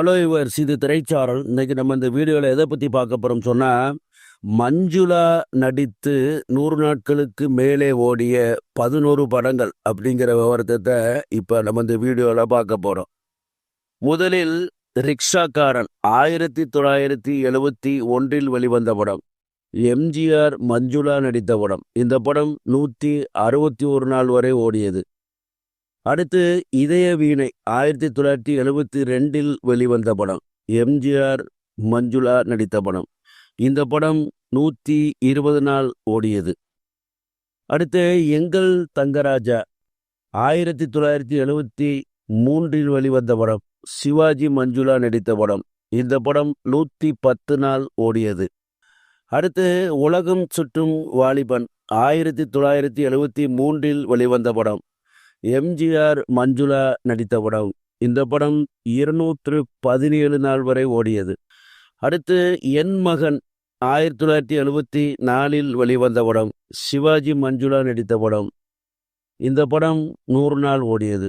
Hello இவர் இது திரைச்சாரல் இன்னைக்கு நம்ம இந்த வீடியோவில் எதை பற்றி பார்க்க போகிறோம் சொன்னால் மஞ்சுளா நடித்து நூறு நாட்களுக்கு மேலே ஓடிய பதினோரு படங்கள் அப்படிங்கிற விவரத்தை இப்போ நம்ம இந்த வீடியோவில் பார்க்க போகிறோம் முதலில் ரிக்ஷாக்காரன் ஆயிரத்தி தொள்ளாயிரத்தி எழுவத்தி ஒன்றில் வெளிவந்த படம். எம்ஜிஆர் மஞ்சுளா நடித்த படம். இந்த படம் நூற்றி அறுபத்தி ஒரு நாள் வரை ஓடியது. அடுத்து இதய வீணை ஆயிரத்தி தொள்ளாயிரத்தி எழுபத்தி ரெண்டில் வெளிவந்த படம் எம்ஜிஆர் மஞ்சுளா நடித்த படம். இந்த படம் நூற்றி இருபது நாள் ஓடியது. அடுத்து எங்கள் தங்கராஜா ஆயிரத்தி தொள்ளாயிரத்தி எழுபத்தி மூன்றில் வெளிவந்த படம் சிவாஜி மஞ்சுளா நடித்த படம். இந்த படம் நூற்றி பத்து நாள் ஓடியது. அடுத்து உலகம் சுற்றும் வாலிபன் ஆயிரத்தி தொள்ளாயிரத்தி எழுபத்தி மூன்றில் வெளிவந்த படம் எம்ஜிஆர் மஞ்சுளா நடித்த படம். இந்த படம் இருநூற்று பதினேழு நாள் வரை ஓடியது. அடுத்து என் மகன் ஆயிரத்தி தொள்ளாயிரத்தி எழுபத்தி நாலில் வெளிவந்த படம் சிவாஜி மஞ்சுளா நடித்த படம். இந்த படம் நூறு நாள் ஓடியது.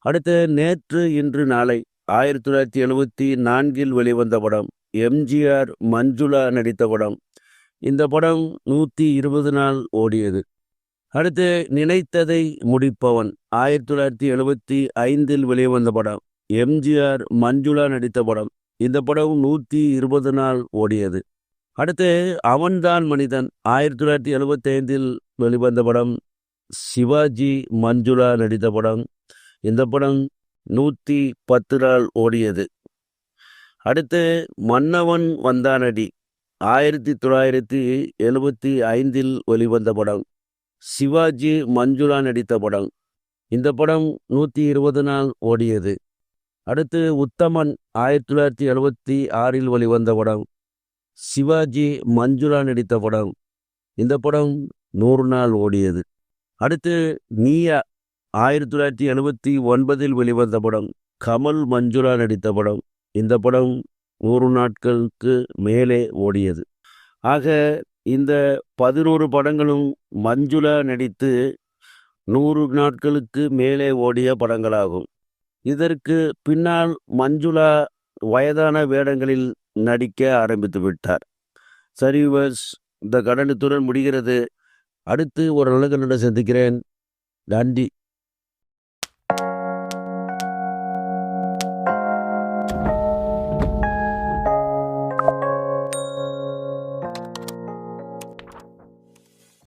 அடுத்து நேற்று இன்று நாளை ஆயிரத்தி தொள்ளாயிரத்தி எழுபத்தி நான்கில் வெளிவந்த படம் எம்ஜிஆர் மஞ்சுளா நடித்த படம். இந்த படம் நூற்றி இருபது நாள் ஓடியது. அடுத்து நினைத்ததை முடிப்பவன். ஆயிரத்தி தொள்ளாயிரத்தி எழுபத்தி ஐந்தில் வெளிவந்த படம். எம்ஜிஆர் மஞ்சுளா நடித்த படம். இந்த படம் நூற்றி இருபது நாள் ஓடியது. அடுத்து அவன்தான் மனிதன். ஆயிரத்தி தொள்ளாயிரத்தி எழுபத்தி ஐந்தில் வெளிவந்த படம். சிவாஜி மஞ்சுளா நடித்த படம். இந்த படம் நூற்றி பத்து நாள் ஓடியது. அடுத்து மன்னவன் வந்தானடி ஆயிரத்தி தொள்ளாயிரத்தி எழுபத்தி ஐந்தில் வெளிவந்த படம். சிவாஜி மஞ்சுளா நடித்த படம். இந்த படம் நூற்றி இருபது நாள் ஓடியது. அடுத்து உத்தமன் ஆயிரத்தி தொள்ளாயிரத்தி எழுபத்தி ஆறில் வெளிவந்த படம். சிவாஜி மஞ்சுளா நடித்த படம். இந்த படம் நூறு நாள் ஓடியது. அடுத்து நீயா ஆயிரத்தி தொள்ளாயிரத்தி எழுபத்தி ஒன்பதில் வெளிவந்த படம். கமல் மஞ்சுளா நடித்த படம். இந்த படம் நூறு நாட்களுக்கு மேலே ஓடியது. ஆக இந்த பதினோரு படங்களும் மஞ்சுளா நடித்து நூறு நாட்களுக்கு மேலே ஓடிய படங்களாகும். இதற்கு பின்னால் மஞ்சுளா வயதான வேடங்களில் நடிக்க ஆரம்பித்து விட்டார். சரி விவர்ஸ் இந்த கடனுத்துடன் முடிகிறது. அடுத்து ஒரு நல்ல சந்திக்கிறேன். நன்றி.